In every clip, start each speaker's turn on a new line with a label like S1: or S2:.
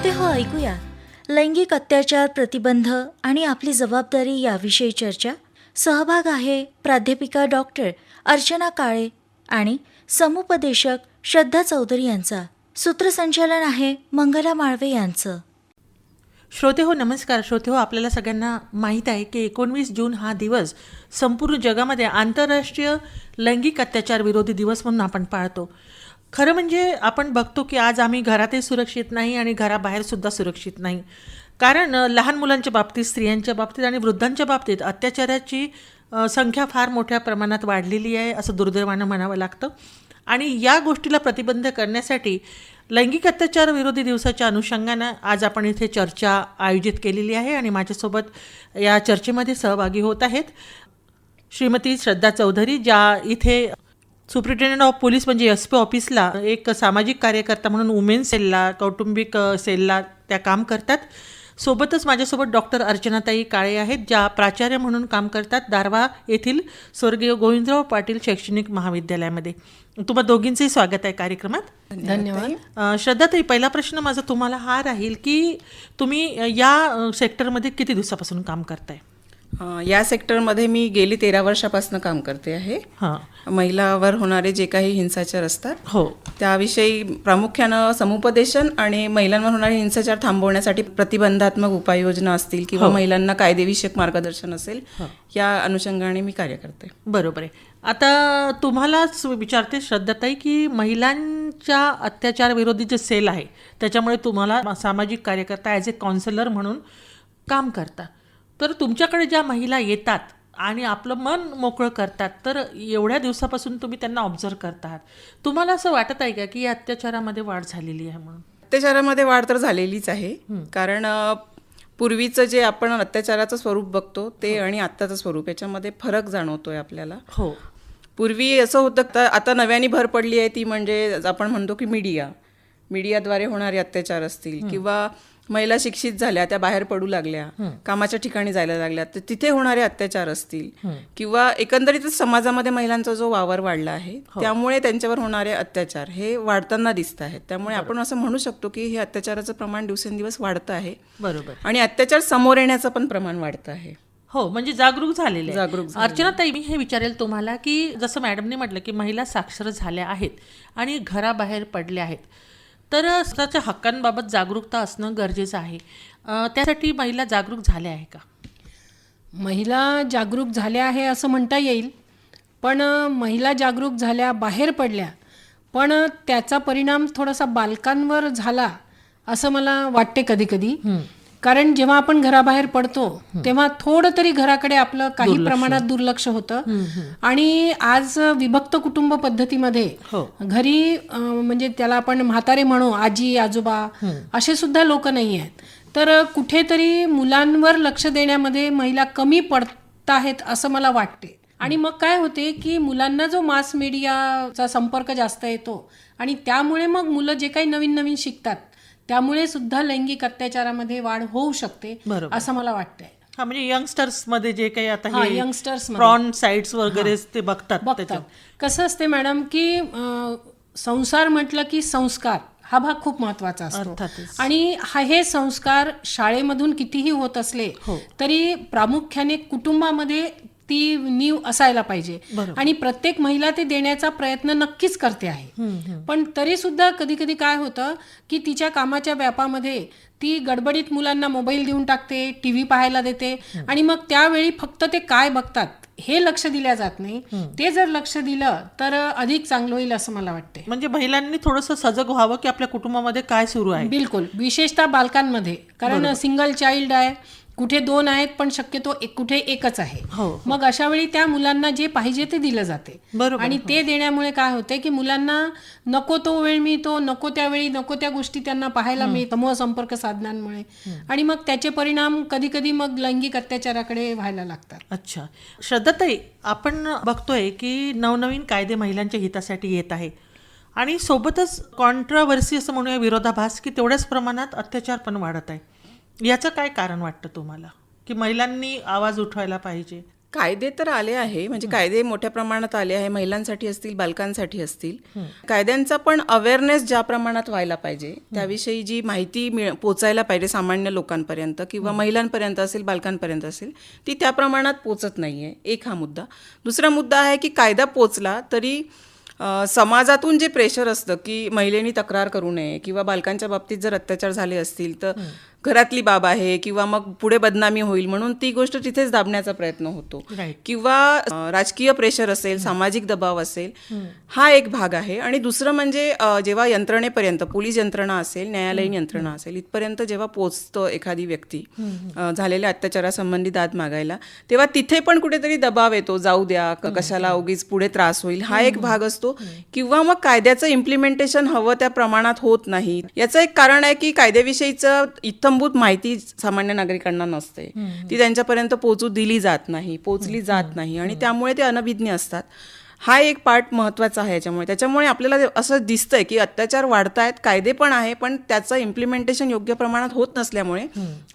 S1: श्रोते हो ऐकूया. लैंगिक अत्याचार प्रतिबंध आणि आपली जबाबदारी याविषयी चर्चा. सहभाग आहे प्राध्यापिका डॉक्टर अर्चना काळे आणि समुपदेशक श्रद्धा चौधरी यांचा. सूत्रसंचालन आहे मंगला माळवे यांचं.
S2: श्रोते हो नमस्कार. श्रोते हो आपल्याला सगळ्यांना माहीत आहे की एकोणवीस जून हा दिवस संपूर्ण जगामध्ये आंतरराष्ट्रीय लैंगिक अत्याचार विरोधी दिवस म्हणून आपण पाळतो. खरं म्हणजे आपण बघतो की आज आम्ही घरातही सुरक्षित नाही आणि घराबाहेरसुद्धा सुरक्षित नाही. कारण लहान मुलांच्या बाबतीत स्त्रियांच्या बाबतीत आणि वृद्धांच्या बाबतीत अत्याचाराची संख्या फार मोठ्या प्रमाणात वाढलेली आहे असं दुर्दैवानं म्हणावं लागतं. आणि या गोष्टीला प्रतिबंध करण्यासाठी लैंगिक अत्याचार विरोधी दिवसाच्या अनुषंगानं आज आपण इथे चर्चा आयोजित केलेली आहे आणि माझ्यासोबत या चर्चेमध्ये सहभागी होत आहेत श्रीमती श्रद्धा चौधरी ज्या इथे सुप्रिटेंडंट ऑफ पोलीस म्हणजे एस पी ऑफिसला एक सामाजिक कार्यकर्ता म्हणून वुमेन सेलला कौटुंबिक सेलला त्या काम करतात. सोबतच माझ्यासोबत डॉक्टर अर्चनाताई काळे आहेत ज्या प्राचार्य म्हणून काम करतात दारवा येथील स्वर्गीय गोविंदराव पाटील शैक्षणिक महाविद्यालयामध्ये. तुम्हा दोघींचंही स्वागत आहे कार्यक्रमात.
S3: धन्यवाद.
S2: श्रद्धाताई पहिला प्रश्न माझा तुम्हाला हा राहील की तुम्ही या सेक्टरमध्ये किती दिवसापासून काम करताय?
S3: या सेक्टरमध्ये मी गेली तेरा वर्षापासून काम करते आहे.
S2: हां.
S3: महिलावर होणारे जे काही हिंसाचार असतात
S2: हो.
S3: त्याविषयी प्रामुख्यानं समुपदेशन आणि महिलांवर होणारे हिंसाचार थांबवण्यासाठी प्रतिबंधात्मक उपाययोजना असतील किंवा महिलांना कायदेविषयक मार्गदर्शन असेल या अनुषंगाने मी कार्य करते.
S2: बरोबर आहे. आता तुम्हालाच विचारते श्रद्धाताई की महिलांच्या अत्याचार विरोधी जे सेल आहे त्याच्यामुळे तुम्हाला सामाजिक कार्यकर्ता ॲज ए काउन्सिलर म्हणून काम करता. तर तुमच्याकडे ज्या महिला येतात आणि आपलं मन मोकळं करतात तर एवढ्या दिवसापासून तुम्ही त्यांना ऑब्झर्व करतात. तुम्हाला असं वाटत आहे का की या अत्याचारामध्ये वाढ झालेली आहे म्हणून?
S3: अत्याचारामध्ये वाढ तर झालेलीच आहे. कारण पूर्वीचं जे आपण अत्याचाराचं स्वरूप बघतो ते आणि आत्ताचं स्वरूप याच्यामध्ये फरक जाणवतोय आपल्याला.
S2: हो.
S3: पूर्वी असं होतं तर आता नव्याने भर पडली आहे ती म्हणजे आपण म्हणतो की मीडिया. मीडियाद्वारे होणारे अत्याचार असतील किंवा महिला शिक्षित झाल्या त्या बाहेर पडू लागल्या कामाच्या ठिकाणी जायला लागल्या तर तिथे होणारे अत्याचार असतील किंवा एकंदरीतच समाजामध्ये महिलांचा जो वावर वाढला आहे त्यामुळे त्यांच्यावर होणारे अत्याचार हे वाढताना दिसत आहेत. त्यामुळे आपण असं म्हणू शकतो की हे अत्याचाराचं प्रमाण दिवसेंदिवस वाढतं आहे
S2: बरोबर.
S3: आणि अत्याचार समोर येण्याचं पण प्रमाण वाढतं आहे.
S2: हो म्हणजे जागरूक झालेले.
S3: जागरूक
S2: अर्चना ताई मी हे विचारेल तुम्हाला की जसं मॅडमने म्हटलं की महिला साक्षर झाल्या आहेत आणि घराबाहेर पडल्या आहेत. तर स्वतःच्या हक्कांबाबत जागरूकता असणं गरजेचं आहे. त्यासाठी महिला जागरूक झाल्या आहे का?
S4: महिला जागरूक झाल्या आहे असं म्हणता येईल पण महिला जागरूक झाल्या बाहेर पडल्या पण त्याचा परिणाम थोडासा बालकांवर झाला असं मला वाटते कधी कधी. कारण जेव्हा आपण घराबाहेर पडतो तेव्हा थोडं तरी घराकडे आपलं काही प्रमाणात दुर्लक्ष होतं. आणि आज विभक्त कुटुंब पद्धतीमध्ये
S2: हो.
S4: घरी म्हणजे त्याला आपण म्हातारे म्हणू आजी आजोबा असे सुद्धा लोक नाही आहेत. तर कुठेतरी मुलांवर लक्ष देण्यामध्ये महिला कमी पडत आहेत असं मला वाटते. आणि मग काय होते की मुलांना जो मास मीडियाचा संपर्क जास्त येतो आणि त्यामुळे मग मुलं जे काही नवीन नवीन शिकतात त्यामुळे सुद्धा लैंगिक अत्याचारामध्ये वाढ होऊ शकते. असं मला वाटतंय
S2: हा म्हणजे यंगस्टर्समध्ये जे काही आता
S4: मध्ये.
S2: प्रॉन साइट्स वगैरे ते बघतात
S4: बघतात. कसं असते मॅडम की संसार म्हटलं की संस्कार हा भाग खूप महत्त्वाचा असतो. आणि हा हे संस्कार शाळेमधून कितीही होत असले
S2: हो.
S4: तरी प्रामुख्याने कुटुंबामध्ये ती नीव असायला पाहिजे. आणि प्रत्येक महिला ते देण्याचा प्रयत्न नक्कीच करते आहे. पण तरी सुद्धा कधी कधी काय होतं की तिच्या कामाच्या व्यापामध्ये ती गडबडीत मुलांना मोबाईल देऊन टाकते टीव्ही पाहायला देते आणि मग त्यावेळी फक्त ते काय बघतात हे लक्ष दिल्या जात नाही. ते जर लक्ष दिलं तर अधिक चांगलं होईल असं मला वाटते
S2: म्हणजे महिलांनी थोडंसं सजग व्हावं की आपल्या कुटुंबामध्ये काय सुरू आहे?
S4: बिलकुल. विशेषतः बालकांमध्ये. कारण सिंगल चाइल्ड आहे. कुठे दोन आहेत पण शक्यतो एक कुठे एकच आहे.
S2: हो,
S4: मग अशा वेळी त्या मुलांना जे पाहिजे ते दिलं जाते.
S2: बरोबर,
S4: आणि ते देण्यामुळे काय होते की मुलांना नको तो वेळ मिळतो नको त्यावेळी नको त्या गोष्टी त्यांना पाहायला मिळत समूह संपर्क साधनांमुळे. आणि मग त्याचे परिणाम कधी कधी मग लैंगिक अत्याचाराकडे व्हायला लागतात.
S2: अच्छा. श्रद्धाताई आपण बघतोय की नवनवीन कायदे महिलांच्या हितासाठी येत आहे आणि सोबतच कॉन्ट्रावर्सी असं म्हणूया विरोधाभास की तेवढ्याच प्रमाणात अत्याचार पण वाढत आहे याचं काय कारण वाटतं तुम्हाला? की महिलांनी आवाज उठवायला पाहिजे?
S3: कायदे तर आले आहे. म्हणजे कायदे मोठ्या प्रमाणात आले आहे. महिलांसाठी असतील बालकांसाठी असतील. कायद्यांचा पण अवेअरनेस ज्या प्रमाणात व्हायला पाहिजे त्याविषयी जी माहिती मिळ पोचायला पाहिजे सामान्य लोकांपर्यंत किंवा महिलांपर्यंत असेल बालकांपर्यंत असेल ती त्या प्रमाणात पोचत नाहीये. एक हा मुद्दा. दुसरा मुद्दा आहे की कायदा पोचला तरी समाजातून जे प्रेशर असतं की महिलेनी तक्रार करू नये किंवा बालकांच्या बाबतीत जर अत्याचार झाले असतील तर घरातली बाब आहे किंवा मग पुढे बदनामी होईल म्हणून ती गोष्ट तिथेच दाबण्याचा प्रयत्न होतो. किंवा राजकीय प्रेशर असेल सामाजिक दबाव असेल हा एक भाग आहे. आणि दुसरं म्हणजे जेव्हा यंत्रणेपर्यंत पोलीस यंत्रणा असेल न्यायालयीन यंत्रणा असेल इथपर्यंत जेव्हा पोचतं एखादी व्यक्ती झालेल्या अत्याचारासंबंधी दाद मागायला तेव्हा तिथे पण कुठेतरी दबाव येतो जाऊ द्या कशाला उगीच पुढे त्रास होईल हा एक भाग असतो. किंवा मग कायद्याचं इम्प्लिमेंटेशन हवं त्या प्रमाणात होत नाही. याचं एक कारण आहे की कायद्याविषयीचं इत्थंभूत माहिती सामान्य नागरिकांना नसते. ती त्यांच्यापर्यंत पोहोचू दिली जात नाही पोचली जात नाही आणि त्यामुळे ते अनभिज्ञ असतात. हा एक पार्ट महत्त्वाचा आहे याच्यामुळे. त्याच्यामुळे आपल्याला असं दिसतंय की अत्याचार वाढतायत कायदे पण आहे पण त्याचं इम्प्लिमेंटेशन योग्य प्रमाणात होत नसल्यामुळे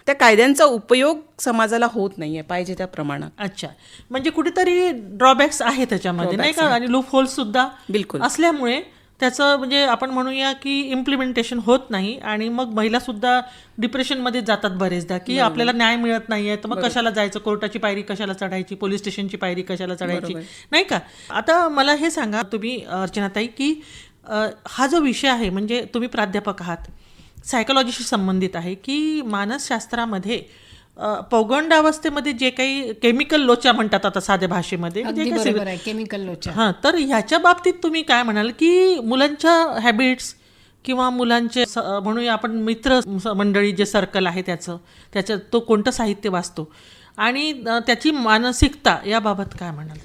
S3: त्या कायद्यांचा उपयोग समाजाला होत नाहीये पाहिजे त्या प्रमाणात.
S2: अच्छा. म्हणजे कुठेतरी ड्रॉबॅक्स आहे त्याच्यामध्ये नाही का? आणि लूप होल्स सुद्धा
S3: बिलकुल.
S2: असल्यामुळे त्याचं म्हणजे आपण म्हणूया की इम्प्लिमेंटेशन होत नाही आणि मग महिला सुद्धा डिप्रेशनमध्ये जातात बरेचदा की आपल्याला न्याय मिळत नाहीये तर मग कशाला जायचं? कोर्टाची पायरी कशाला चढायची? पोलीस स्टेशनची पायरी कशाला चढायची? नाही का? आता मला हे सांगा तुम्ही अर्चनाताई की हा जो विषय आहे म्हणजे तुम्ही प्राध्यापक आहात सायकोलॉजीशी संबंधित आहे की मानसशास्त्रामध्ये पौगंडावस्थेमध्ये जे काही केमिकल लोचा म्हणतात आता साध्या भाषेमध्ये म्हणजे
S4: केमिकल लोचा.
S2: हां तर ह्याच्या बाबतीत तुम्ही काय म्हणाल की मुलांच्या हॅबिट्स किंवा मुलांचे म्हणूया आपण मित्र मंडळी जे सर्कल आहे त्याचं त्याच्यात तो कोणतं साहित्य वाचतो? आणि त्याची मानसिकता याबाबत काय म्हणाल?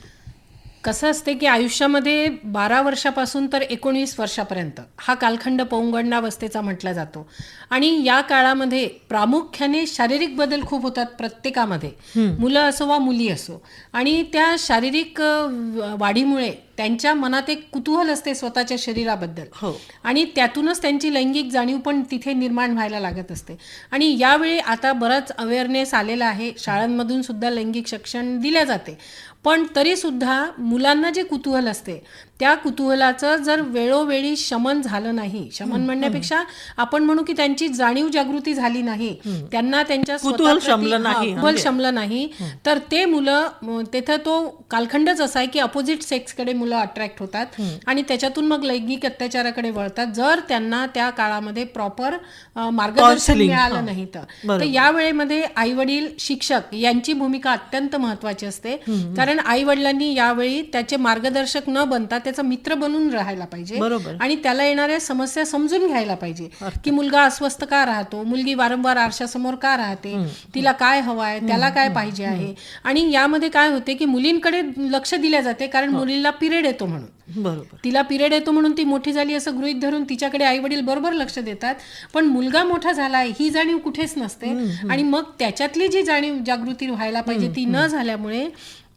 S4: कसं असते की आयुष्यामध्ये बारा वर्षापासून तर एकोणीस वर्षापर्यंत हा कालखंड पौंगंडावस्थेचा म्हटला जातो. आणि या काळामध्ये प्रामुख्याने शारीरिक बदल खूप होतात प्रत्येकामध्ये. मुलं असो वा मुली असो. आणि त्या शारीरिक वाढीमुळे त्यांच्या मनात एक कुतूहल असते स्वतःच्या शरीराबद्दल.
S2: हो.
S4: आणि त्यातूनच त्यांची लैंगिक जाणीव पण तिथे निर्माण व्हायला लागत असते. आणि यावेळी आता बराच अवेअरनेस आलेला आहे. शाळांमधून सुद्धा लैंगिक शिक्षण दिल्या जाते. पण तरी सुद्धा मुलांना जे कुतूहल असते त्या कुतूहलाचं जर वेळोवेळी शमन झालं नाही शमन म्हणण्यापेक्षा आपण म्हणू की त्यांची जाणीव जागृती झाली नाही त्यांना त्यांच्या
S2: कुतूहल
S4: स्वतःप्रती-
S2: शमलं नाही,
S4: कुतूहल
S2: म्हणजे.
S4: शमलं नाही. तर ते मुलं तिथं तो कालखंडच असा आहे की अपोजिट सेक्सकडे मुलं अट्रॅक्ट होतात आणि त्याच्यातून मग लैंगिक अत्याचाराकडे वळतात जर त्यांना त्या काळामध्ये प्रॉपर मार्गदर्शन मिळालं. नाही. तर. या वेळेमध्ये आई वडील शिक्षक यांची भूमिका अत्यंत महत्वाची असते. कारण आई वडिलांनी यावेळी त्याचे मार्गदर्शक न बनता त्याचा मित्र बनून राहायला पाहिजे.
S2: बरोबर.
S4: आणि त्याला येणाऱ्या समस्या समजून घ्यायला पाहिजे. की मुलगा अस्वस्थ का राहतो? मुलगी वारंवार आरशासमोर का राहते? तिला काय हवं आहे त्याला काय पाहिजे आहे? आणि यामध्ये काय होते की मुलींकडे लक्ष दिल्या जाते कारण मुलीला पिरियड येतो म्हणून.
S2: बरोबर.
S4: तिला पिरियड येतो म्हणून ती मोठी झाली असं गृहीत धरून तिच्याकडे आई वडील बरोबर लक्ष देतात. पण मुलगा मोठा झालाय ही जाणीव कुठेच नसते. आणि मग त्याच्यातली जी जाणीव जागृती व्हायला पाहिजे ती न झाल्यामुळे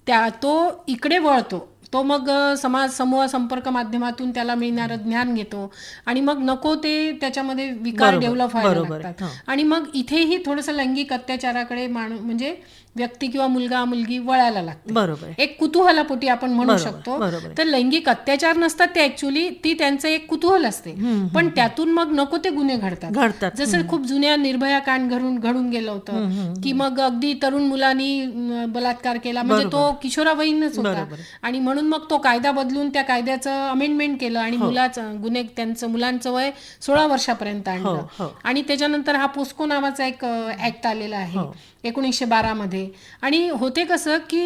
S4: त्या तो इकडे वळतो. तो मग समाज समूह संपर्क माध्यमातून त्याला मिळणारं ज्ञान घेतो. आणि मग नको ते त्याच्यामध्ये विकार डेव्हलप व्हायला लागतात. आणि मग इथेही थोडंसं लैंगिक अत्याचाराकडे माणूस म्हणजे व्यक्ती किंवा मुलगा मुलगी वळायला लागते
S2: बरोबर.
S4: एक कुतूहलापोटी आपण म्हणू शकतो. तर लैंगिक अत्याचार नसतात ते ऍक्च्युली ती त्यांचं एक कुतूहल असते पण त्यातून मग नको ते गुन्हे घडतात
S2: घडतात.
S4: जसं खूप जुन्या निर्भया कांड घडून घडून गेलं होतं की मग अगदी तरुण मुलांनी बलात्कार केला म्हणजे तो किशोरावयीनच होता. आणि म्हणून मग तो कायदा बदलून त्या कायद्याचं अमेंडमेंट केलं आणि
S2: हो.
S4: मुलाचं गुन्हे त्यांचं मुलांचं वय सोळा वर्षापर्यंत आणलं
S2: हो.
S4: आणि त्याच्यानंतर हा पोस्को नावाचा एक ऍक्ट आलेला
S2: हो.
S4: आहे एकोणीसशे बारा मध्ये. आणि होते कसं की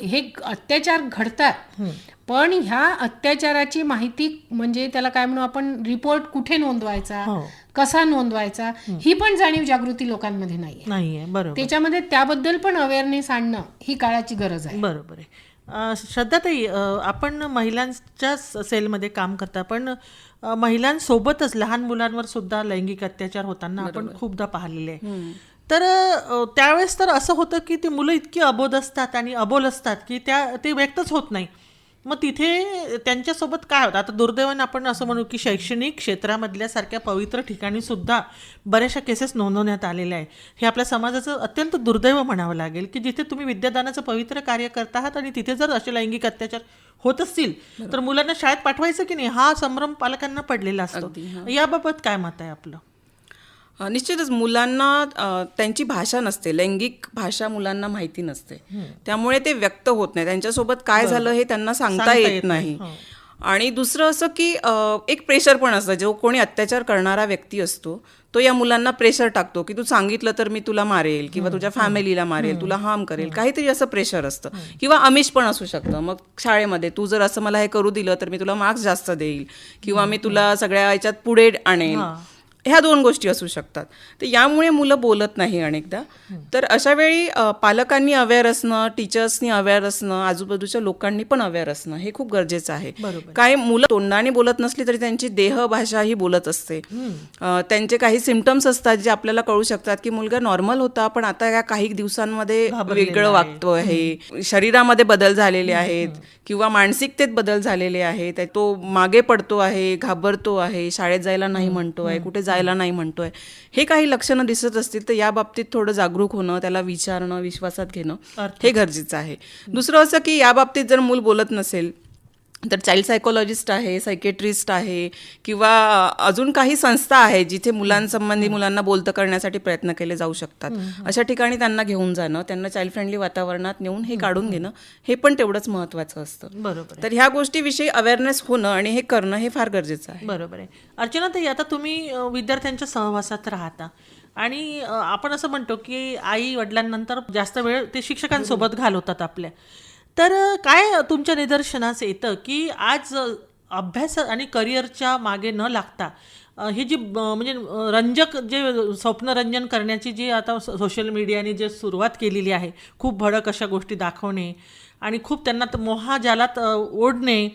S4: हे अत्याचार घडतात. पण ह्या अत्याचाराची माहिती म्हणजे त्याला काय म्हणू आपण रिपोर्ट कुठे नोंदवायचा?
S2: हो.
S4: कसा नोंदवायचा? ही पण जाणीव जागृती लोकांमध्ये
S2: बरोबर.
S4: त्याच्यामध्ये त्याबद्दल पण अवेअरनेस आणणं ही काळाची गरज आहे.
S2: बरोबर आहे. श्रद्धाताई आपण महिलांच्या सेलमध्ये काम करता पण महिलांसोबतच लहान मुलांवर सुद्धा लैंगिक अत्याचार होताना आपण खूपदा पाहिलेले आहे. तर त्यावेळेस तर असं होतं की ती मुलं इतकी अबोध असतात आणि अबोल असतात की त्या ते व्यक्तच होत नाही. मग तिथे त्यांच्यासोबत काय होतं? आता दुर्दैवाने आपण असं म्हणू की शैक्षणिक क्षेत्रामधल्या सारख्या पवित्र ठिकाणी सुद्धा बऱ्याचशा केसेस नोंदवण्यात आलेल्या आहे हे आपल्या समाजाचं अत्यंत दुर्दैव म्हणावं लागेल की जिथे तुम्ही विद्यादानाचं पवित्र कार्य करत आहात आणि तिथे जर असे लैंगिक अत्याचार होत असतील तर मुलांना शाळेत पाठवायचं की नाही? हा संभ्रम पालकांना पडलेला असतो. याबाबत काय मत आहे आपलं?
S3: निश्चितच मुलांना त्यांची भाषा नसते लैंगिक भाषा मुलांना माहिती नसते. त्यामुळे ते व्यक्त होत नाही. त्यांच्यासोबत काय झालं हे त्यांना सांगता येत नाही. आणि दुसरं असं की एक प्रेशर पण असतं. जो कोणी अत्याचार करणारा व्यक्ती असतो तो या मुलांना प्रेशर टाकतो की तू सांगितलं तर मी तुला मारेल किंवा तुझ्या फॅमिलीला मारेल तुला हार्म करेल. काहीतरी असं प्रेशर असतं. किंवा अमिष पण असू शकतं. मग शाळेमध्ये तू जर असं मला हे करू दिलं तर मी तुला मार्क्स जास्त देईल किंवा मी तुला सगळ्या याच्यात पुढे आणेल. ह्या दोन गोष्टी असू शकतात. तर यामुळे मुलं बोलत नाही अनेकदा. तर अशा वेळी पालकांनी अवेअर असणं टीचर्सनी अवेअर असणं आजूबाजूच्या लोकांनी पण अवेअर असणं हे खूप गरजेचं आहे. काय मुलं तोंडाने बोलत नसली तरी त्यांची देहभाषा ही बोलत असते. त्यांचे काही सिमटम्स असतात जे आपल्याला कळू शकतात की मुलगा नॉर्मल होता पण आता या काही दिवसांमध्ये वेगळं वागतो आहे. शरीरामध्ये बदल झालेले आहेत किंवा मानसिकतेत बदल झालेले आहेत. तो मागे पडतो आहे घाबरतो आहे शाळेत जायला नाही म्हणतो आहे कुठे जायला नाही म्हणतोय. हे काही लक्षणं दिसत असतील तर या बाबतीत थोडं जागरूक होणं त्याला विचारणं विश्वासात घेणं हे गरजेचं आहे. दुसरं असं की या बाबतीत जर मूल बोलत नसेल तर चाइल्ड सायकोलॉजिस्ट आहे सायकेट्रिस्ट आहे किंवा अजून काही संस्था आहेत जिथे मुलांसंबंधी मुलांना बोलतं करण्यासाठी प्रयत्न केले जाऊ शकतात. अशा ठिकाणी त्यांना घेऊन जाणं त्यांना चाइल्ड फ्रेंडली वातावरणात नेऊन हे काढून घेणं हे पण तेवढंच महत्त्वाचं असतं.
S2: बरोबर
S3: तर ह्या गोष्टीविषयी अवेअरनेस होणं आणि हे करणं हे फार गरजेचं आहे.
S2: बरोबर आहे. अर्चना ताई आता तुम्ही विद्यार्थ्यांच्या सहवासात राहता आणि आपण असं म्हणतो की आई वडिलांनंतर जास्त वेळ ते शिक्षकांसोबत घालवतात आपल्या. तर काय तुमच्या निदर्शनास येतं की आज अभ्यास आणि करिअरच्या मागे न लागता हे जी म्हणजे रंजक जे स्वप्नरंजन करण्याची जी आता सोशल मीडियाने जे सुरुवात केलेली आहे खूप भडक अशा गोष्टी दाखवणे आणि खूप त्यांना त- मोहाजालात ओढणे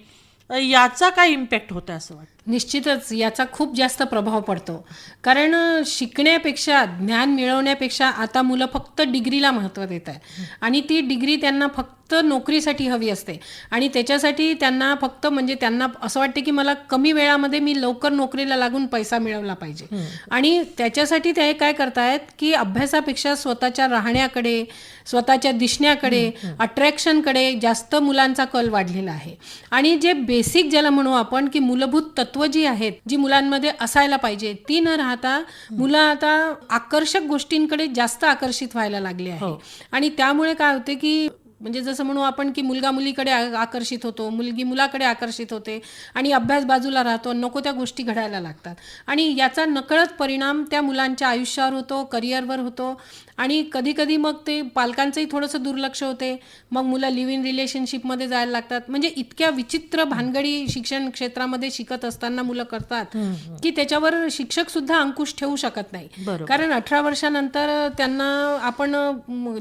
S2: याचा काय इम्पॅक्ट होतं असं वाटतं?
S4: निश्चितच याचा खूप जास्त प्रभाव पडतो. कारण शिकण्यापेक्षा ज्ञान मिळवण्यापेक्षा आता मुलं फक्त डिग्रीला महत्त्व देत आहे आणि ती डिग्री त्यांना फक्त नोकरीसाठी हवी असते. आणि त्याच्यासाठी त्यांना फक्त म्हणजे त्यांना असं वाटते की मला कमी वेळामध्ये मी लवकर नोकरीला लागून पैसा मिळवला पाहिजे. आणि त्याच्यासाठी ते काय करतायत की अभ्यासापेक्षा स्वतःच्या राहण्याकडे स्वतःच्या दिसण्याकडे अट्रॅक्शनकडे जास्त मुलांचा कल वाढलेला आहे. आणि जे बेसिक ज्याला म्हणू आपण की मूलभूत तत्व जी आहेत जी मुलांमध्ये असायला पाहिजे ती न राहता मुलं आता आकर्षक गोष्टींकडे जास्त आकर्षित व्हायला लागले आहे. आणि त्यामुळे काय होते की म्हणजे जसं म्हणू आपण की मुलगा मुलीकडे आ- आकर्षित होतो मुलगी मुलाकडे आकर्षित होते आणि अभ्यास बाजूला राहतो नको त्या गोष्टी घडायला लागतात. आणि याचा नकळत परिणाम त्या मुलांच्या आयुष्यावर होतो करिअरवर होतो आणि कधी कधी मग ते पालकांचंही थोडंसं दुर्लक्ष होते. मग मुलं लिव्ह इन रिलेशनशिपमध्ये जायला लागतात. म्हणजे इतक्या विचित्र भानगडी शिक्षण क्षेत्रामध्ये शिकत असताना मुलं करतात की त्याच्यावर शिक्षक सुद्धा अंकुश ठेवू शकत नाही. कारण अठरा वर्षानंतर त्यांना आपण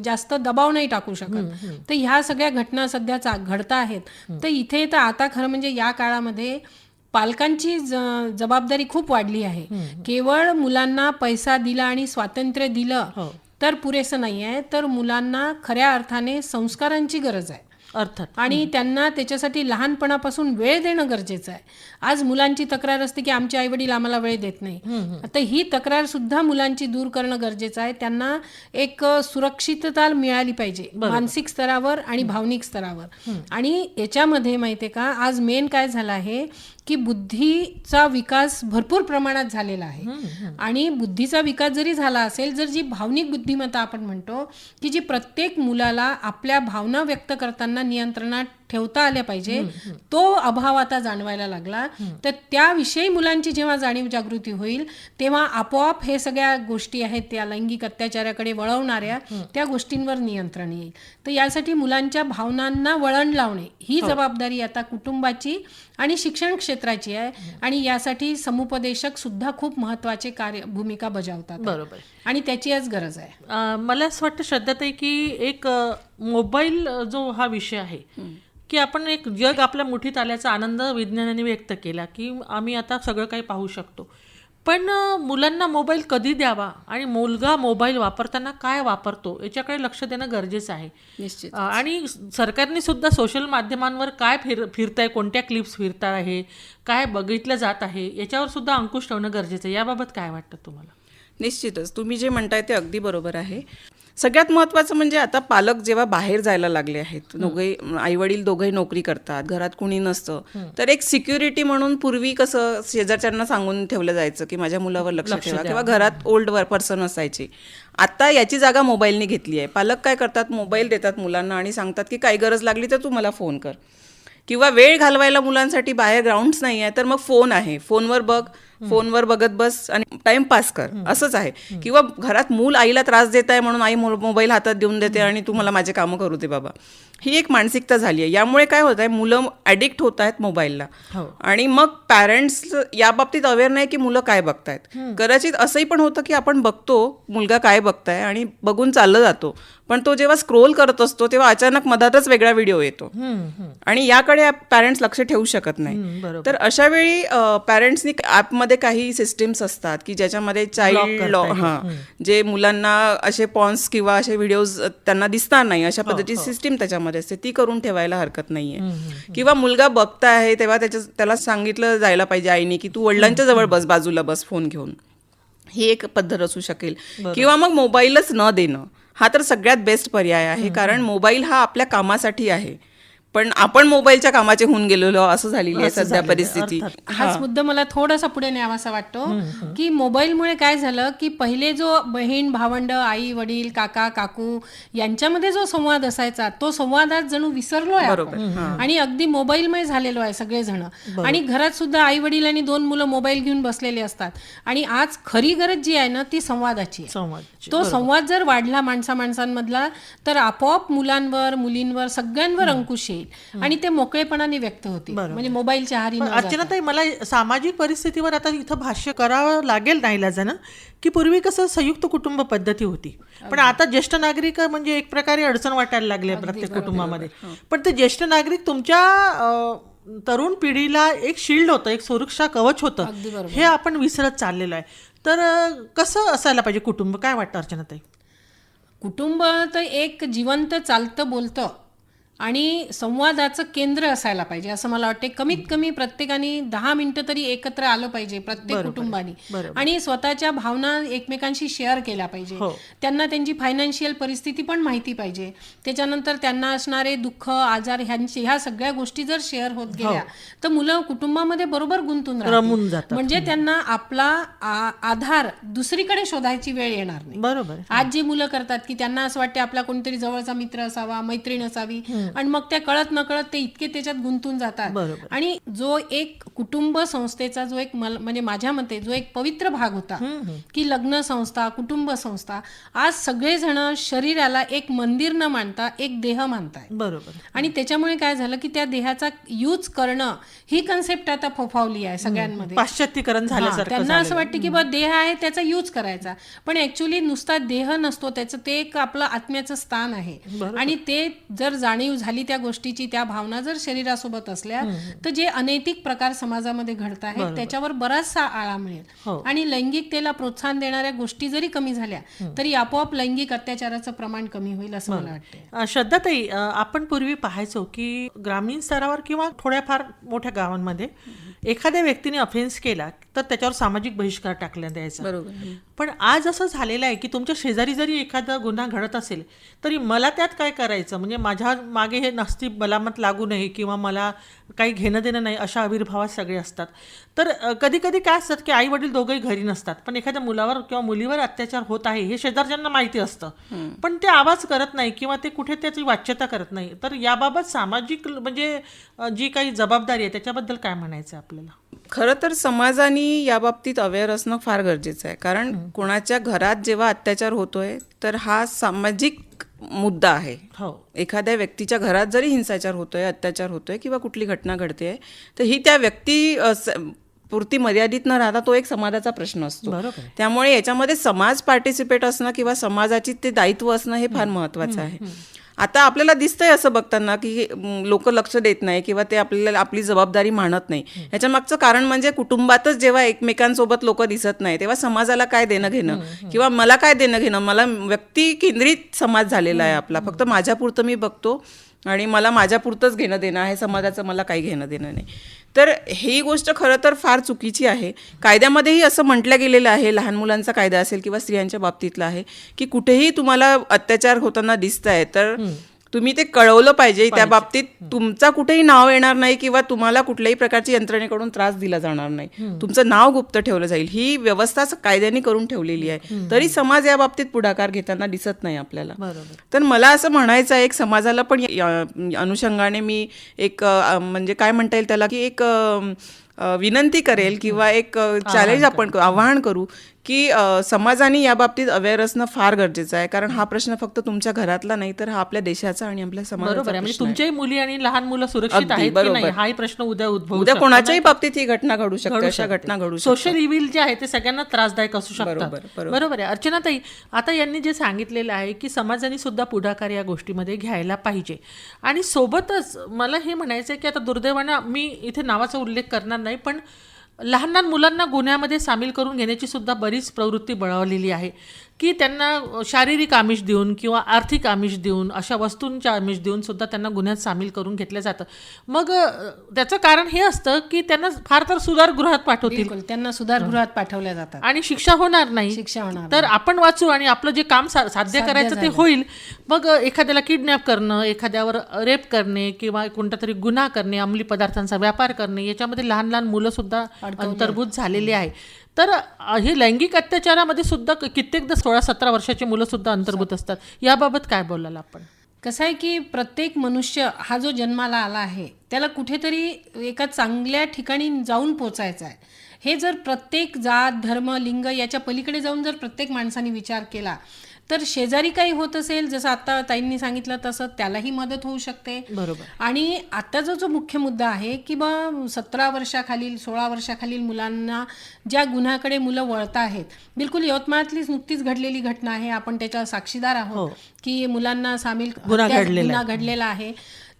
S4: जास्त दबाव नाही टाकू शकत. तर ह्या सगळ्या घटना सध्या घडता आहेत. तर इथे तर आता खरं म्हणजे या काळामध्ये पालकांची जबाबदारी खूप वाढली आहे. केवळ मुलांना पैसा दिला आणि स्वातंत्र्य दिलं तर पुरेसं नाही आहे तर मुलांना खऱ्या अर्थाने संस्कारांची गरज आहे.
S2: अर्थात.
S4: आणि त्यांना त्याच्यासाठी लहानपणापासून वेळ देणं गरजेचं आहे. आज मुलांची तक्रार असते की आमचे आई वडील आम्हाला वेळ देत नाही. आता ही तक्रार सुद्धा मुलांची दूर करणं गरजेचं आहे. त्यांना एक सुरक्षितता मिळाली पाहिजे. मानसिक स्तरावर आणि भावनिक स्तरावर. आणि याच्यामध्ये माहितीये का आज मेन काय झालं आहे की बुद्धीचा विकास भरपूर प्रमाणात झालेला आहे. आणि बुद्धीचा विकास जरी झाला असेल जर जी भावनिक बुद्धिमत्ता आपण म्हणतो की जी प्रत्येक मुलाला आपल्या भावना व्यक्त करताना नियंत्रणात ठेवता आल्या पाहिजे. तो अभाव आता जाणवायला लागला. तर त्याविषयी मुलांची जेव्हा जाणीव जागृती होईल तेव्हा आपोआप हे सगळ्या गोष्टी आहेत त्या लैंगिक अत्याचाराकडे वळवणाऱ्या त्या गोष्टींवर नियंत्रण येईल. तर यासाठी मुलांच्या भावनांना वळण लावणे ही जबाबदारी आता कुटुंबाची आणि शिक्षण क्षेत्राची आहे. आणि यासाठी समुपदेशक सुद्धा खूप महत्त्वाचे कार्य भूमिका बजावतात.
S2: बरोबर.
S4: आणि त्याची आज गरज आहे.
S2: मला असं वाटतं श्रद्धाताई की एक मोबाईल जो हा विषय आहे की आपण एक जग आपल्या मुठीत आल्याचा आनंद विज्ञानाने व्यक्त केला की आम्ही आता सगळं काही पाहू शकतो. पण मुलांना मोबाईल कधी द्यावा आणि मुलगा मोबाईल वापरताना काय वापरतो याच्याकडे लक्ष देणं गरजेचं आहे. आणि सरकारने सुद्धा सोशल माध्यमांवर काय फिर फिरताय कोणत्या क्लिप्स फिरता आहे काय बघितलं जात आहे याच्यावर सुद्धा अंकुश ठेवणं गरजेचं आहे. याबाबत काय वाटतं तुम्हाला?
S3: निश्चितच. तुम्ही जे म्हणताय ते अगदी बरोबर आहे. सगळ्यात महत्त्वाचं म्हणजे आता पालक जेव्हा बाहेर जायला लागले आहेत दोघे आई वडील दोघेही नोकरी करतात घरात कुणी नसतं तर एक सिक्युरिटी म्हणून पूर्वी कसं शेजारच्यांना सांगून ठेवलं जायचं की माझ्या मुलावर लक्ष ठेवा किंवा घरात ओल्ड पर्सन असायचे. आता याची जागा मोबाईलने घेतली आहे. पालक काय करतात? मोबाईल देतात मुलांना आणि सांगतात की काही गरज लागली तर तू मला फोन कर. किंवा वेळ घालवायला मुलांसाठी बाहेर ग्राउंड्स नाही आहे तर मग फोन आहे. फोनवर बघ फोनवर बघत बस आणि टाइम पास कर. असंच आहे. किंवा घरात मूल आईला त्रास देत आहे म्हणून आई मोबाईल हातात देऊन देते आणि तू मला माझे कामं करू दे बाबा. ही एक मानसिकता झाली आहे. यामुळे काय होत आहे मुलं ॲडिक्ट होत आहेत मोबाईलला आणि मग पॅरेंट्स या बाबतीत अवेअर नाही की मुलं काय बघतायत. कदाचित असंही पण होतं की आपण बघतो मुलगा काय बघताय आणि बघून चाललं जातो. पण तो जेव्हा स्क्रोल करत असतो तेव्हा अचानक मधातच वेगळा व्हिडिओ येतो. आणि याकडे पॅरेंट्स लक्ष ठेवू शकत नाही. तर अशा वेळी पॅरेंट्सनी ॲपमध्ये काही सिस्टीम्स असतात की ज्याच्यामध्ये चाइल्ड लॉ हां. जे मुलांना असे पॉन्स किंवा असे व्हिडिओज त्यांना दिसणार नाही अशा पद्धतीची सिस्टीम त्याच्यामध्ये असते. ती करून ठेवायला हरकत नाहीये. किंवा मुलगा बघता आहे तेव्हा त्याच्या त्याला सांगितलं जायला पाहिजे आईने की तू वडिलांच्या जवळ बस बाजूला बस फोन घेऊन. ही एक पद्धत असू शकेल. किंवा मग मोबाईलच न देणं हा तर सगळ्यात बेस्ट पर्याय आहे. कारण मोबाईल हा आपल्या कामासाठी आहे. पण आपण मोबाईलच्या कामाचे होऊन गेलेलो असं झालेली आहे सध्या परिस्थिती.
S4: हाच मुद्दा मला थोडासा पुढे न्यावासा वाटतो की मोबाईलमुळे काय झालं की पहिले जो बहीण भावंड आई वडील काका काकू यांच्यामध्ये जो संवाद असायचा तो संवाद आज जणू विसरलोय आपण. आणि अगदी मोबाईलमय झालेलो आहे सगळेजण. आणि घरात सुद्धा आई वडील आणि दोन मुलं मोबाईल घेऊन बसलेले असतात. आणि आज खरी गरज जी आहे ना ती संवादाची आहे.
S2: संवाद
S4: तो संवाद जर वाढला माणसा माणसांमधला तर आपोआप मुलांवर मुलींवर सगळ्यांवर अंकुश येईल. आणि ते मोकळेपणाने व्यक्त होतील. म्हणजे मोबाईलच्या आहारी न जाता.
S2: अर्चनाताई मला सामाजिक परिस्थितीवर आता इथं भाष्य करावं लागेल नाईलाजानं की पूर्वी कसं संयुक्त कुटुंब पद्धती होती. पण आता ज्येष्ठ नागरिक म्हणजे एक प्रकारे अडचण वाटायला लागली आहे प्रत्येक कुटुंबामध्ये. पण ते ज्येष्ठ नागरिक तुमच्या तरुण पिढीला एक शिल्ड होतं एक सुरक्षा कवच होतं. हे आपण विसरत चाललेलो आहे. तर कसं असायला पाहिजे कुटुंब? काय वाटतं अर्चनाताई
S4: कुटुंब तर एक जिवंत चालतं बोलतं. आणि संवादाचं केंद्र असायला पाहिजे असं मला वाटते कमीत कमी प्रत्येकाने दहा मिनिटं तरी एकत्र आलं पाहिजे प्रत्येक कुटुंबाने. आणि स्वतःच्या भावना एकमेकांशी शेअर केल्या पाहिजे. त्यांना त्यांची फायनान्शियल परिस्थिती पण माहिती पाहिजे. त्याच्यानंतर त्यांना असणारे दुःख आजार ह्यांची ह्या सगळ्या गोष्टी जर शेअर होत गेल्या तर मुलं कुटुंबामध्ये बरोबर गुंतून
S2: रमून.
S4: म्हणजे त्यांना आपला आधार दुसरीकडे शोधायची वेळ येणार नाही.
S2: बरोबर.
S4: आज जे मुलं करतात की त्यांना असं वाटते आपला कोणतरी जवळचा मित्र असावा मैत्रीण असावी आणि मग त्या कळत नकळत ते इतके त्याच्यात गुंतून जातात. आणि जो एक कुटुंब संस्थेचा जो एक म्हणजे माझ्या मते जो एक पवित्र भाग होता की लग्न संस्था कुटुंब संस्था आज सगळेजण शरीराला एक मंदिर न मानता एक देह मानताय
S2: बरोबर.
S4: आणि त्याच्यामुळे काय झालं की त्या देहाचा यूज करणं ही कन्सेप्ट आता फोफावली आहे सगळ्यांमध्ये.
S2: पाश्चात्तीकरण
S4: हा,
S2: झाल्यासारखं
S4: त्यांना असं वाटतं की बा देह आहे त्याचा यूज करायचा. पण ऍक्च्युली नुसता देह नसतो त्याचं ते एक आपलं आत्म्याचं स्थान आहे. आणि ते जर जाणीव झाली त्या गोष्टीची त्या भावना जर शरीरासोबत असल्या तर जे अनैतिक प्रकार समाजामध्ये घडत आहेत त्याच्यावर बराचसा आळा
S2: हो.
S4: मिळेल आणि लैंगिकतेला प्रोत्साहन देणाऱ्या गोष्टी जरी कमी झाल्या तरी आपोआप लैंगिक अत्याचाराचं प्रमाण कमी होईल असं मला वाटते
S2: श्रद्धाताई आपण पूर्वी पाहायचो की ग्रामीण स्तरावर किंवा थोड्याफार मोठ्या गावांमध्ये एखाद्या व्यक्तीने अफेन्स केला तर त्याच्यावर सामाजिक बहिष्कार टाकण्यात यायचा
S3: बरोबर.
S2: पण आज असं झालेलं आहे की तुमच्या शेजारी जरी एखादा गुन्हा घडत असेल तरी मला त्यात काय करायचं? म्हणजे माझ्या मागे हे नसती बलामत लागू नये किंवा मला काही घेणं देणं नाही अशा आविर्भावात सगळे असतात. तर कधी कधी काय असतात की आई वडील दोघंही घरी नसतात. पण एखाद्या मुलावर किंवा मुलीवर अत्याचार होत आहे हे शेजारच्यांना माहिती असतं. पण ते आवाज करत नाही किंवा ते कुठे त्याची वाच्यता करत नाही. तर याबाबत सामाजिक म्हणजे जी काही जबाबदारी आहे त्याच्याबद्दल काय म्हणायचं आहे आपल्याला?
S3: खरं तर समाजाने या बाबतीत अवेअर असणं फार गरजेचं आहे. कारण कोणाच्या घरात जेव्हा अत्याचार होतोय तर हा सामाजिक मुद्दा आहे.
S2: हो.
S3: एखाद्या व्यक्तीच्या घरात जरी हिंसाचार होतोय अत्याचार होतोय किंवा कुठली घटना घडते तर ही त्या व्यक्ती पुरती मर्यादित न राहता तो एक समाजाचा प्रश्न असतो. त्यामुळे याच्यामध्ये समाज पार्टिसिपेट असणं किंवा समाजाची ते दायित्व असणं हे फार महत्वाचं आहे. आता आपल्याला दिसतंय असं बघताना की लोक लक्ष देत नाही किंवा ते आपल्याला आपली जबाबदारी मानत नाही. ह्याच्या मागचं कारण म्हणजे कुटुंबातच जेव्हा एकमेकांसोबत लोक दिसत नाही तेव्हा समाजाला काय देणं घेणं? किंवा मला काय देणं घेणं? मला व्यक्ती केंद्रित समाज झालेला आहे आपला. फक्त माझ्यापुरतं मी बघतो. आणि मला माझ्यापुरतंच घेणं देणं आहे समाजाचं मला काही घेणं देणं नाही. तर ही गोष्ट खरं तर फार चुकीची आहे. कायद्यामध्येही असं म्हटलं गेलेलं आहे लहान मुलांचा कायदा असेल किंवा स्त्रियांच्या बाबतीतला आहे की कुठेही तुम्हाला अत्याचार होताना दिसत आहे तर तुम्ही ते कळवलं पाहिजे त्या बाबतीत तुमचा कुठेही नाव येणार नाही किंवा तुम्हाला कुठल्याही प्रकारची यंत्रणेकडून त्रास दिला जाणार नाही. तुमचं नाव गुप्त ठेवलं जाईल. ही व्यवस्था कायद्याने करून ठेवलेली आहे. तरी समाज या बाबतीत पुढाकार घेताना दिसत नाही आपल्याला. तर मला असं म्हणायचं आहे एक समाजाला पण अनुषंगाने मी एक म्हणजे काय म्हणता येईल त्याला की एक विनंती करेल किंवा एक चॅलेंज आपण आवाहन करू की समाजाने या बाबतीत अवेअर असणं फार गरजेचं आहे कारण हा प्रश्न फक्त तुमच्या घरातला नाही तर हा आपल्या देशाचा आणि आपल्या समाजाचा
S2: म्हणजे. तुमच्याही मुली आणि लहान मुलं सुरक्षित आहेत
S3: बरोबर.
S2: नाही हाही प्रश्न उद्या उद्भवू
S3: उद्या. कोणाच्याही बाबतीत ही घटना घडू शकते अशा. घटना घडू
S2: सोशल इव्हिल जे आहे ते सगळ्यांना त्रासदायक असू शकतात.
S3: बरोबर
S2: आहे अर्चनाताई आता यांनी जे सांगितलेलं आहे की समाजाने सुद्धा पुढाकार या गोष्टीमध्ये घ्यायला पाहिजे आणि सोबतच मला हे म्हणायचं आहे की आता दुर्दैवानं मी इथे नावाचा उल्लेख करणार नाही पण लहान लहान मुलांना गुन्ह्यामध्ये सामील करून घेण्याची सुद्धा बरीच प्रवृत्ती बळावलेली आहे. की त्यांना शारीरिक आमिष देऊन किंवा आर्थिक आमिष देऊन अशा वस्तूंच्या आमिष देऊन सुद्धा त्यांना गुन्ह्यात सामील करून घेतलं जातं. मग त्याचं कारण हे असतं की त्यांना फार तर सुधारगृहात पाठवतील.
S4: त्यांना सुधारगृहात पाठवल्या जातात.
S2: आणि शिक्षा होणार नाही.
S4: शिक्षा होणार
S2: तर आपण वाचू आणि आपलं जे काम सा- साध्य करायचं ते होईल. मग एखाद्याला किडनॅप करणं एखाद्यावर रेप करणे किंवा कोणता तरी गुन्हा करणे अंमली पदार्थांचा व्यापार करणे याच्यामध्ये लहान लहान मुलं सुद्धा अंतर्भूत झालेली आहे. तर हे लैंगिक अत्याचारामध्ये सुद्धा कित्येकदा सोळा सतरा वर्षाची मुलं सुद्धा अंतर्भूत असतात. याबाबत काय बोलाल आपण?
S4: कसं आहे की प्रत्येक मनुष्य हा जो जन्माला आला आहे त्याला कुठेतरी एका चांगल्या ठिकाणी जाऊन पोचायचं आहे. हे जर प्रत्येक जात धर्म लिंग याच्या पलीकडे जाऊन जर प्रत्येक माणसाने विचार केला तर शेजारी काही होत असेल जसं आता ताईंनी सांगितलं तसं त्यालाही मदत होऊ शकते.
S2: बरोबर.
S4: आणि आत्ताचा जो मुख्य मुद्दा आहे की बा सतरा वर्षाखालील सोळा वर्षाखालील मुलांना ज्या गुन्ह्याकडे मुलं वळत आहेत बिलकुल यवतमाळातलीच नुकतीच घडलेली घटना आहे. आपण त्याच्या साक्षीदार आहोत की मुलांना सामील
S2: गुन्हा घडलेला
S4: आहे.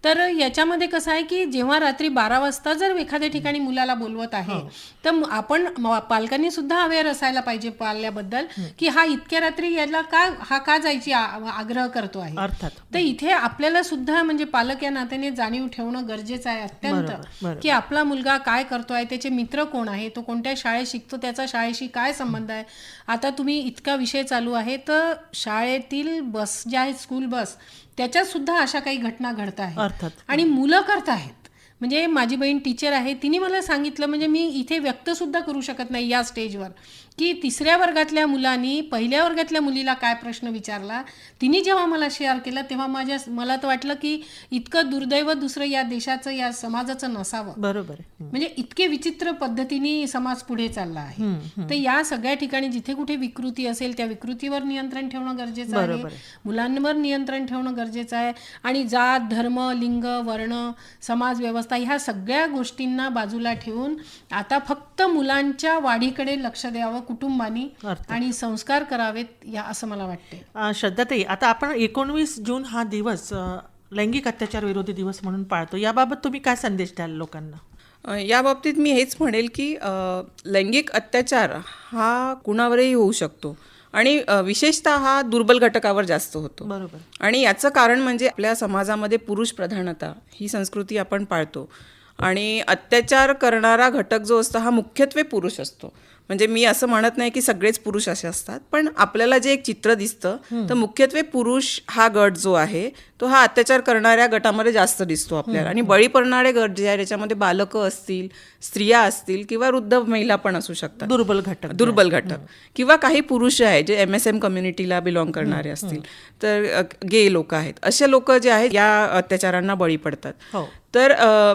S4: तर याच्यामध्ये कसं आहे की जेव्हा रात्री बारा वाजता जर एखाद्या ठिकाणी मुलाला बोलवत आहे तर म- आपण पालकांनी सुद्धा अवेअर असायला पाहिजे पाल्याबद्दल की हा इतक्या रात्री याला का हा का जायची आग्रह करतो आहे.
S2: अर्थात.
S4: तर इथे आपल्याला सुद्धा म्हणजे पालक या नात्याने जाणीव ठेवणं गरजेचं आहे अत्यंत. की आपला मुलगा काय करतोय त्याचे मित्र कोण आहे तो कोणत्या शाळेत शिकतो त्याचा शाळेशी काय संबंध आहे? आता तुम्ही इतका विषय चालू आहे तर शाळेतील बस ज्या आहेत स्कूल बस त्याच्यात सुद्धा अशा काही घटना घडत आहेत.
S2: अर्थात.
S4: आणि मुलं करत आहेत. म्हणजे माझी बहीण टीचर आहे तिने मला सांगितलं म्हणजे मी इथे व्यक्त सुद्धा करू शकत नाही या स्टेजवर की तिसऱ्या वर्गातल्या मुलांनी पहिल्या वर्गातल्या मुलीला काय प्रश्न विचारला तिने जेव्हा मला शेअर केलं तेव्हा माझ्या मला तर वाटलं की इतकं दुर्दैव दुसरं या देशाचं या समाजाचं नसावं.
S2: बरोबर
S4: म्हणजे इतके विचित्र पद्धतीने समाज पुढे चालला आहे. तर या सगळ्या ठिकाणी जिथे कुठे विकृती असेल त्या विकृतीवर नियंत्रण ठेवणं गरजेचं आहे. मुलांवर नियंत्रण ठेवणं गरजेचं आहे. आणि जात धर्म लिंग वर्ण समाज व्यवस्था ह्या सगळ्या गोष्टींना बाजूला ठेवून आता फक्त मुलांच्या वाढीकडे लक्ष द्यावं. कुटुंबानी
S2: अर्थात.
S4: आणि संस्कार करावेत या असं मला वाटते
S2: अ, श्रद्धाताई आता आपण एकोणवीस जून हा दिवस लैंगिक अत्याचार विरोधी दिवस म्हणून पाळतो. याबाबत तुम्ही काय संदेश द्याल लोकांना?
S3: या बाबतीत मी हेच म्हणेल की लैंगिक अत्याचार हा कुणावरही होऊ शकतो. आणि विशेषतः हा दुर्बल घटकावर जास्त होतो.
S2: बरोबर.
S3: आणि याचं कारण म्हणजे आपल्या समाजामध्ये पुरुष प्रधानता ही संस्कृती आपण पाळतो. आणि अत्याचार करणारा घटक जो असतो हा मुख्यत्वे पुरुष असतो. म्हणजे मी असं म्हणत नाही की सगळेच पुरुष असे असतात पण आपल्याला जे एक चित्र दिसतं तर मुख्यत्वे पुरुष हा गट जो आहे तो हा अत्याचार करणाऱ्या गटामध्ये जास्त दिसतो आपल्याला. आणि बळी पडणारे गट जे आहे त्याच्यामध्ये बालकं असतील स्त्रिया असतील किंवा वृद्ध महिला पण असू शकतात.
S2: दुर्बल घटक.
S3: दुर्बल घटक. किंवा काही पुरुष आहे जे एम एस एम कम्युनिटीला बिलॉंग करणारे असतील. तर गे लोक आहेत. असे लोक जे आहेत या अत्याचारांना बळी पडतात.
S2: हो.
S3: तर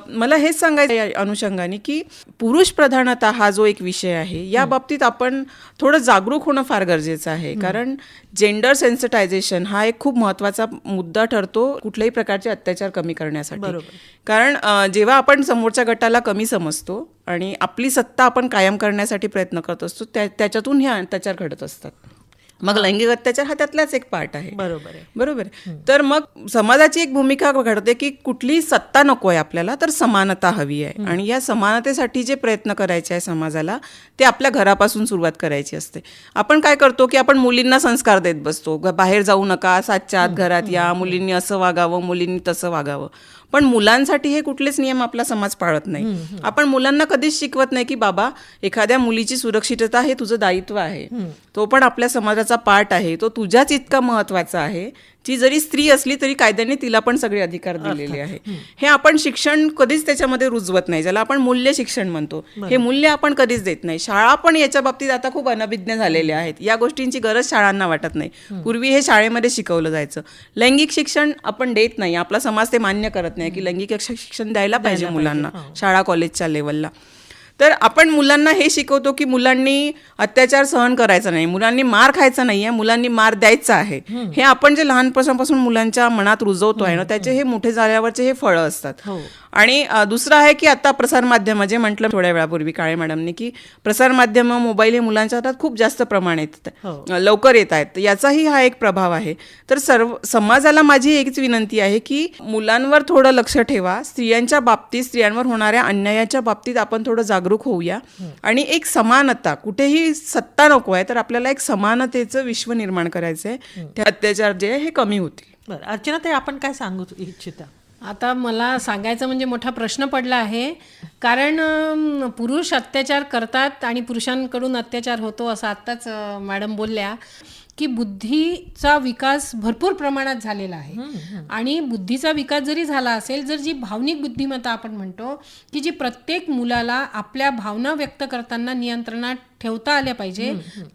S3: मला हेच सांगायचं या अनुषंगाने की पुरुष प्रधानता हा जो एक विषय आहे या बाबतीत आपण थोडं जागरूक होणं फार गरजेचं आहे. कारण जेंडर सेन्सिटायझेशन हा एक खूप महत्त्वाचा मुद्दा ठरतो. कुठल्याही प्रकारचे अत्याचार कमी करण्यासाठी
S2: बरोबर.
S3: कारण जेव्हा आपण समोरच्या गटाला कमी समजतो आणि आपली सत्ता आपण कायम करण्यासाठी प्रयत्न करत असतो त्या त्याच्यातून हे अत्याचार घडत असतात मग लैंगिक अत्याचार हा त्यातलाच एक पार्ट आहे.
S2: बरोबर आहे.
S3: बरोबर. तर मग समाजाची एक भूमिका घडते की कुठली सत्ता नको आहे आपल्याला तर समानता हवी आहे. आणि या समानतेसाठी जे प्रयत्न करायचे आहे समाजाला ते आपल्या घरापासून सुरुवात करायची असते. आपण काय करतो की आपण मुलींना संस्कार देत बसतो. बाहेर जाऊ नका सातच्या आत घरात या मुलींनी असं वागावं मुलींनी तसं वागावं. पण मुलांसाठी हे कुठलेच नियम आपला समाज पाळत नाही. आपण मुलांना कधीच शिकवत नाही की बाबा एखाद्या मुलीची सुरक्षितता हे तुझं दायित्व आहे. तो पण आपल्या समाजाचा पार्ट आहे. तो तुझ्याच इतका महत्त्वाचा आहे. ती जरी स्त्री असली तरी कायद्याने तिला पण सगळे अधिकार दिलेले आहे हे आपण शिक्षण कधीच त्याच्यामध्ये रुजवत नाही. ज्याला आपण मूल्य शिक्षण म्हणतो हे मूल्य आपण कधीच देत नाही. शाळा पण याच्या बाबतीत आता खूप अनभिज्ञ झालेल्या आहेत. या गोष्टींची गरज शाळांना वाटत नाही. पूर्वी हे शाळेमध्ये शिकवलं जायचं. लैंगिक शिक्षण आपण देत नाही. आपला समाज ते मान्य करत नाही की लैंगिक शिक्षण द्यायला पाहिजे मुलांना शाळा कॉलेजच्या लेवलला. तर आपण मुलांना हे शिकवतो की मुलांनी अत्याचार सहन करायचा नाही मुलांनी मार खायचा नाही आहे मुलांनी मार द्यायचा आहे. हे आपण जे लहानपणापासून मुलांच्या मनात रुजवतो आहे ना त्याचे हे मोठे झाल्यावरचे हे फळं असतात. आणि अ, दुसरं आहे की आता प्रसारमाध्यम जे म्हटलं थोड्या वेळापूर्वी काळे मॅडमने की प्रसारमाध्यम मोबाईल हे मुलांच्या हातात खूप जास्त प्रमाणात येत लवकर येत आहेत. याचाही हा एक प्रभाव आहे. तर सर्व समाजाला माझी एकच विनंती आहे की मुलांवर थोडं लक्ष ठेवा. स्त्रियांच्या बाबतीत स्त्रियांवर होणाऱ्या अन्यायाच्या बाबतीत आपण थोडं जागरूक होऊया. आणि एक समानता कुठेही सत्ता नको आहे तर आपल्याला एक समानतेचं विश्व निर्माण करायचं आहे ते अत्याचार जे आहे हे कमी होतील.
S2: बरं. अर्चना ताई आपण काय सांगू इच्छिता?
S4: आता मला सांगायचं म्हणजे मोठा प्रश्न पडला आहे. कारण पुरुष अत्याचार करतात आणि पुरुषांकडून अत्याचार होतो असं आत्ताच मॅडम बोलल्या. की बुद्धीचा विकास भरपूर प्रमाणात झालेला आहे. आणि बुद्धीचा विकास जरी झाला असेल जर जी भावनिक बुद्धिमत्ता आपण म्हणतो की जी प्रत्येक मुलाला आपल्या भावना व्यक्त करताना नियंत्रणात ठेवता आल्या पाहिजे.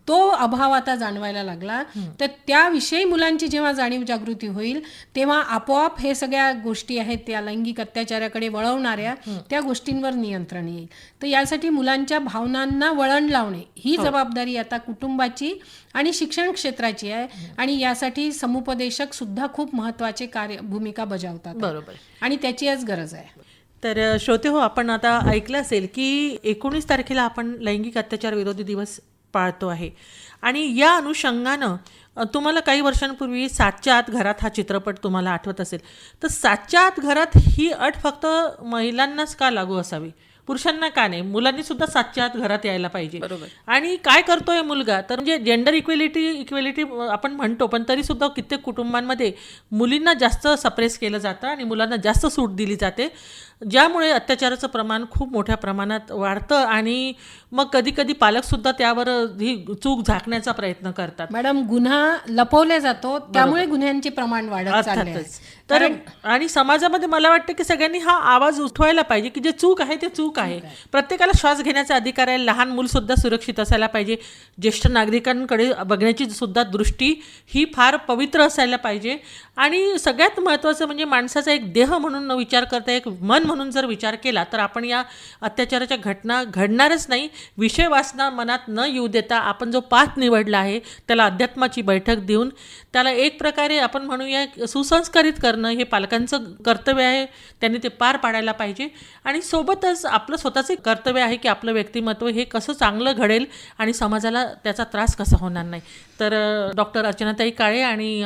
S4: तो अभाव आता जाणवायला लागला. तर त्याविषयी मुलांची जेव्हा जाणीव जागृती होईल तेव्हा आपोआप हे सगळ्या गोष्टी आहेत त्या लैंगिक अत्याचाराकडे वळवणाऱ्या त्या गोष्टींवर नियंत्रण येईल. तर यासाठी मुलांच्या भावनांना वळण लावणे ही जबाबदारी आता कुटुंबाची आणि शिक्षण क्षेत्राची आहे. आणि यासाठी समुपदेशक सुद्धा खूप महत्त्वाचे कार्य भूमिका बजावतात.
S2: बरोबर.
S4: आणि त्याची आज गरज आहे.
S2: तर श्रोते हो आपण आता ऐकलं असेल की एकोणीस तारखेला आपण लैंगिक अत्याचार विरोधी दिवस पाळतो आहे. आणि या अनुषंगानं तुम्हाला काही वर्षांपूर्वी सातच्या आत घरात हा चित्रपट तुम्हाला आठवत असेल. तर सातच्या आत घरात ही अट फक्त महिलांनाच का लागू असावी? पुरुषांना का नाही? मुलांनी सुद्धा सातच्या आत घरात यायला पाहिजे. आणि काय करतोय मुलगा? तर म्हणजे जेंडर इक्वेलिटी इक्वेलिटी आपण म्हणतो पण तरी सुद्धा कित्येक कुटुंबांमध्ये मुलींना जास्त सप्रेस केलं जातं आणि मुलांना जास्त सूट दिली जाते. ज्यामुळे अत्याचाराचं प्रमाण खूप मोठ्या प्रमाणात वाढतं आणि मग कधी कधी पालकसुद्धा त्यावर ही चूक झाकण्याचा प्रयत्न करतात.
S4: मॅडम गुन्हा लपवला जातो त्यामुळे गुन्ह्यांचे प्रमाण वाढत
S2: तर आणि समाजामध्ये मला वाटतं की सगळ्यांनी हा आवाज उठवायला पाहिजे की जे चूक आहे ते चूक आहे. प्रत्येकाला श्वास घेण्याचा अधिकार आहे. लहान मूल सुद्धा सुरक्षित असायला पाहिजे. ज्येष्ठ नागरिकांकडे बघण्याची सुद्धा दृष्टी ही फार पवित्र असायला पाहिजे. आणि सगळ्यात महत्त्वाचं म्हणजे माणसाचा एक देह म्हणून विचार करता एक मन म्हणून जर विचार केला तर आपण या अत्याचाराच्या घटना घडणारच नाही. विषय वाचना मनात न येऊ देता आपण जो पाथ निवडला आहे त्याला अध्यात्माची बैठक देऊन त्याला एक प्रकारे आपण म्हणूया सुसंस्कारित करणं हे पालकांचं कर्तव्य आहे. त्यांनी ते पार पाडायला पाहिजे. आणि सोबतच आपलं स्वतःचे कर्तव्य आहे की आपलं व्यक्तिमत्व हे कसं चांगलं घडेल आणि समाजाला त्याचा त्रास कसा होणार नाही. तर डॉक्टर अर्चनाताई काळे आणि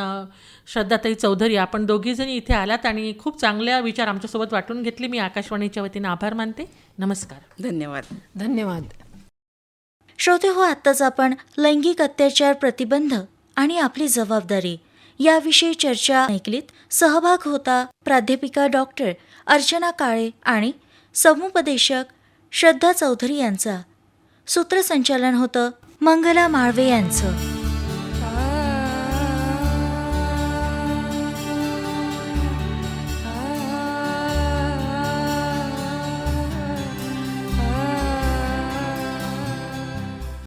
S2: श्रद्धाताई चौधरी आपण दोघीजणी इथे आलात आणि खूप चांगल्या विचार आमच्यासोबत वाटून घेतले. मी आकाशवाणीच्या वतीनं आभार मानते. नमस्कार.
S3: धन्यवाद.
S4: धन्यवाद.
S1: श्रोते हो आत्ताच आपण लैंगिक अत्याचार प्रतिबंध आणि आपली जबाबदारी याविषयी चर्चा ऐकलीत. सहभाग होता प्राध्यापिका डॉक्टर अर्चना काळे आणि समुपदेशक श्रद्धा चौधरी यांचा. सूत्रसंचालन होतं मंगला माळवे यांचं.